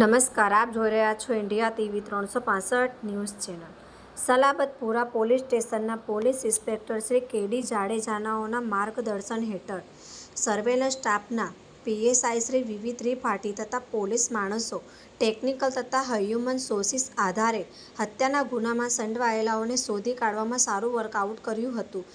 નમસ્કાર, આપ જોઈ રહ્યા છો ઇન્ડિયા ટીવી ત્રણસો પાસઠ ન્યૂઝ ચેનલ. સલાબતપુરા પોલીસ સ્ટેશનના police inspector Shri K D જાડેજાનાઓના માર્ગદર્શન હેઠળ સર્વેલન્સ સ્ટાફના પીએસઆઈ શ્રી વિવિધ ત્રિપાઠી તથા પોલીસ માણસો, ટેકનિકલ તથા હ્યુમન સોર્સિસ આધારે હત્યાના ગુનામાં સંડવાયેલાઓને શોધી કાઢવામાં સારું વર્કઆઉટ કર્યું હતું.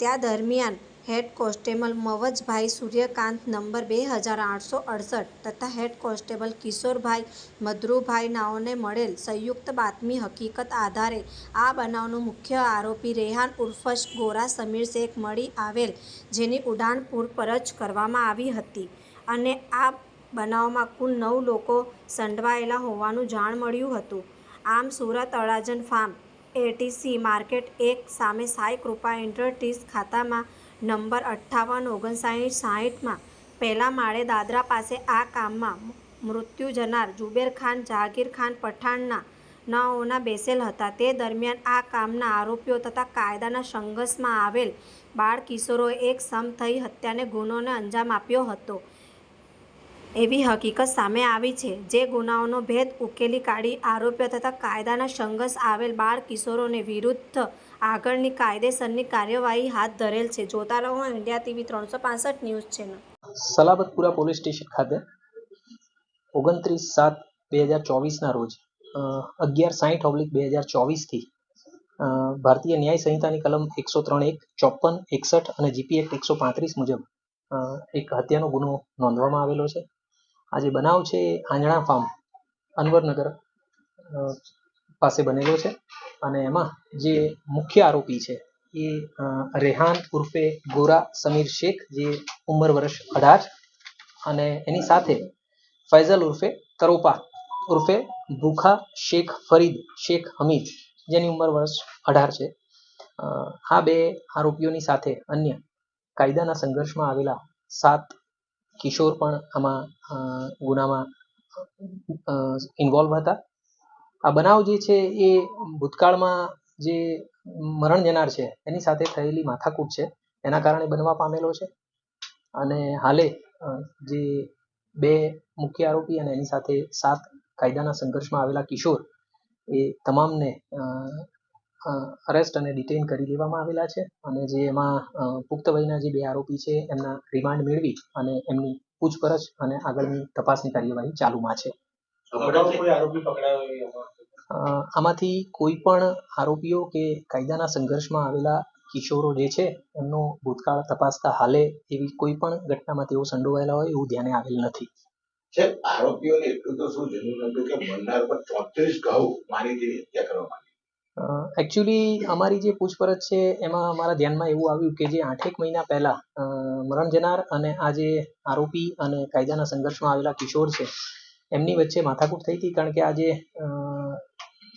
ત્યાં દરમિયાન head constable Mavajibhai Suryakant number બે હજાર આઠસો અડસઠ તથા હેડ કોન્સ્ટેબલ કિશોરભાઈ મધ્રુભાઈ નાઓને મળેલ સંયુક્ત બાતમી હકીકત આધારે આ બનાવનો મુખ્ય આરોપી રેહાન ઉર્ફશ ગોરા સમીર શેખ મળી આવેલ, જેની ઉડાણ પૂછપરછ કરવામાં આવી હતી અને આ બનાવમાં કુલ નવ લોકો સંડવાયેલા હોવાનું જાણ મળ્યું હતું. આમ, Surat Adajan farm ATC market એક સામે સાઈ કૃપા એન્ટરટીસ ખાતામાં નંબર અઠ્ઠાવન, ઓગણસાઠ સાઠમાં પહેલા માળે દાદરા પાસે આ કામમાં મૃત્યુ જનાર જુબેર ખાન જહાગીર ખાન પઠાણના નાઓના બેસેલ હતા. તે દરમિયાન આ કામના આરોપીઓ તથા કાયદાના સંઘર્ષમાં આવેલ બાળ કિશોરોએ એક સમ થઈ હત્યાને ગુનોને અંજામ આપ્યો હતો. એવી હકીકત સામે આવી છે. જે ગુનાઓનો ભેદ ઉકેલી કાઢી આરોપીઓ તથા કાયદાના સંઘર્ષ આવેલ બાળ કિશોરોને વિરુદ્ધ આગળની કાયદેસરની કાર્યવાહી હાથ ધરેલ છે. જોતા રહો ઇન્ડિયા ટીવી ત્રણસો પાસઠ news channel. Salabatpura police station ખાતે ઓગણત્રીસ સાત બે હજાર ચોવીસના રોજ અગિયાર સાહીઠ ઓબ્લિક બે હજાર ચોવીસથી ભારતીય ન્યાય સંહિતાની કલમ એકસો ત્રણ એક, ચોપન, એકસઠ અને જીપી એક્ટ એકસો પાંત્રીસ મુજબ એક હત્યાનો ગુનો નોંધવામાં આવેલો છે. આ જે બનાવ છે એ આંજણા ફાર્મ અનવરનગર પાસે બનેલો છે. અને એમાં જે મુખ્ય આરોપી છે એ રેહાન ઉર્ફે ગોરા સમીર શેખ, જે ઉંમર વર્ષ અઢાર. અને એની સાથે ફૈઝલ ઉર્ફે તરોપા ઉર્ફે ભૂખા શેખ ફરીદ શેખ હમીદ, જેની ઉંમર વર્ષ અઢાર છે. આ બે આરોપીઓની સાથે અન્ય કાયદાના સંઘર્ષમાં આવેલા સાત કિશોર પણ આમાં ગુનામાં ઇન્વોલ્વ હતા. આ બનાવ જે છે એ ભૂતકાળમાં જે મરણ જનાર છે, એની સાથે થયેલી માથાકૂટ છે. એના કારણે બનવા પામેલો છે. અને હાલે જે બે મુખ્ય આરોપી અને એની સાથે સાત કાયદાના સંઘર્ષમાં આવેલા કિશોર, એ તમામને અરેસ્ટ અને ડિટેઇન કરી લેવામાં આવેલા છે અને જે એમાં પુખ્ત વયના જે બે આરોપી છે એમના રિમાન્ડ મેળવી અને એમની પૂછપરછ અને આગળની તપાસની કાર્યવાહી ચાલુમાં છે. અગાઉ કોઈ આરોપી પકડાયો હોય એમાં? અ, આમાંથી કોઈ પણ આરોપીઓ કે કાયદાના સંઘર્ષમાં આવેલા કિશોરો જે છે એમનો ભૂતકાળ તપાસતા હાલે એવી કોઈ પણ ઘટનામાં તેઓ સંડોવાયેલા હોય એવું ધ્યાને આવેલ નથી. સાહેબ આરોપીઓને એટલું તો શું જરૂર હતું કે મરનાર પર ચોત્રીસ ઘઉં મારી હત્યા કરવા માટે એકચ્યુઅલી અમારી જે પૂછપરછ છે, એમાં અમારા ધ્યાનમાં એવું આવ્યું કે જે આઠેક મહિના પહેલાં મરણ જનાર અને આ જે આરોપી અને કાયદાના સંઘર્ષમાં આવેલા કિશોર છે, એમની વચ્ચે માથાકૂટ થઈ હતી કારણ કે આ જે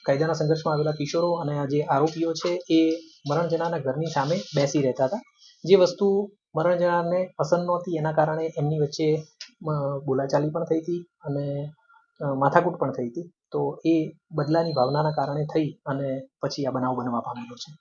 કાયદાના સંઘર્ષમાં આવેલા કિશોરો અને આ જે આરોપીઓ છે, એ મરણ જનારના ઘરની સામે બેસી રહેતા હતા. જે વસ્તુ મરણ જનારને પસંદ નહોતી, એના કારણે એમની વચ્ચે બોલાચાલી પણ થઈ હતી અને માથાકૂટ પણ થઈ હતી. તો એ બદલાની ભાવનાના કારણે થઈ અને પછી આ બનાવ બનવા પામેલો છે.